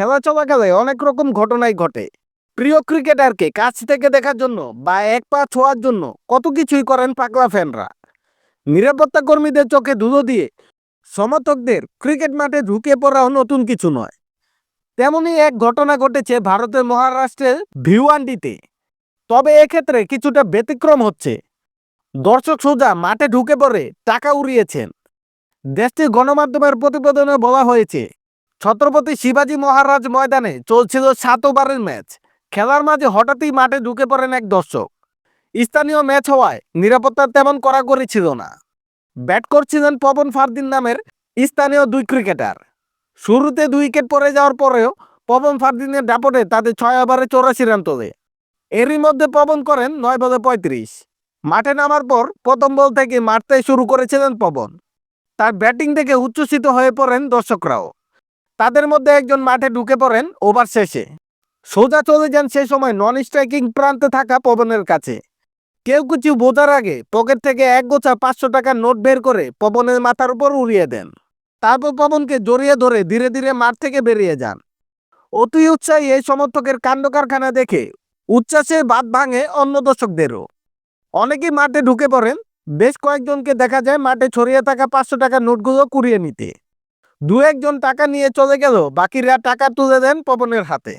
খেলা চলাকালে অনেক রকম ঘটনাই ঘটে। প্রিয় ক্রিকেটারকে কাছ থেকে দেখার জন্য বা এক পা ছোঁয়ার জন্য কত কিছুই করেন পাগলা ফ্যানরা। নিরাপত্তা কর্মীদের চোখে ধুলো দিয়ে সমর্থকদের ক্রিকেট মাঠে ঢুকে পড়াও নতুন কিছু নয়। তেমনই এক ঘটনা ঘটেছে ভারতের মহারাষ্ট্রের ভিওয়ান্ডিতে তবে এক্ষেত্রে কিছুটা ব্যতিক্রম হচ্ছে। দর্শক সোজা মাঠে ঢুকে পড়ে টাকা উড়িয়েছেন। দেশটির গণমাধ্যমের প্রতিবেদনে বলা হয়েছে ছত্রপতি শিবাজী মহারাজ ময়দানে চলছিল সাত ওভারের ম্যাচ। খেলার মাঝে হঠাৎই মাঠে ঢুকে পড়েন এক দর্শক। স্থানীয় ম্যাচ হওয়ায় নিরাপত্তা তেমন কড়াকড়ি ছিল না। ব্যাট করছিলেন পবন ফারদিন নামের স্থানীয় দুই ক্রিকেটার। শুরুতে দুই উইকেট পড়ে যাওয়ার পরেও পবন ফারদিনের দাপটে তাদের ছয় ওভারে চৌরাশি রান তোলে। এরই মধ্যে পবন করেন নয় বলে পঁয়ত্রিশ। মাঠে নামার পর প্রথম বল থেকে মারতে শুরু করেছিলেন পবন। তার ব্যাটিং থেকে উচ্ছ্বসিত হয়ে পড়েন দর্শকরাও। তাদের মধ্যে একজন মাঠে ঢুকে পড়েন ওভার শেষে। সোজা চলে যান সে সময় নন স্ট্রাইকিং প্রান্তে থাকা পবনের কাছে। কেউ কিছু বোঝার আগে পকেট থেকে এক গোছা পাঁচশো টাকার নোট বের করে পবনের মাথার উপর উড়িয়ে দেন। তারপর পবনকে জড়িয়ে ধরে ধীরে ধীরে মাঠ থেকে বেরিয়ে যান। অতি উৎসাহী এই সমর্থকের কাণ্ড কারখানা দেখে উচ্ছ্বাসে বাদ ভাঙে অন্য দর্শকদেরও। অনেকেই মাঠে ঢুকে পড়েন, বেশ কয়েকজনকে দেখা যায় মাঠে ছড়িয়ে থাকা পাঁচশো টাকার নোটগুলো কুড়িয়ে নিতে। দু একজন টাকা নিয়ে চলে গেল বাকিরা টাকা তুলে দেন পবনের হাতে।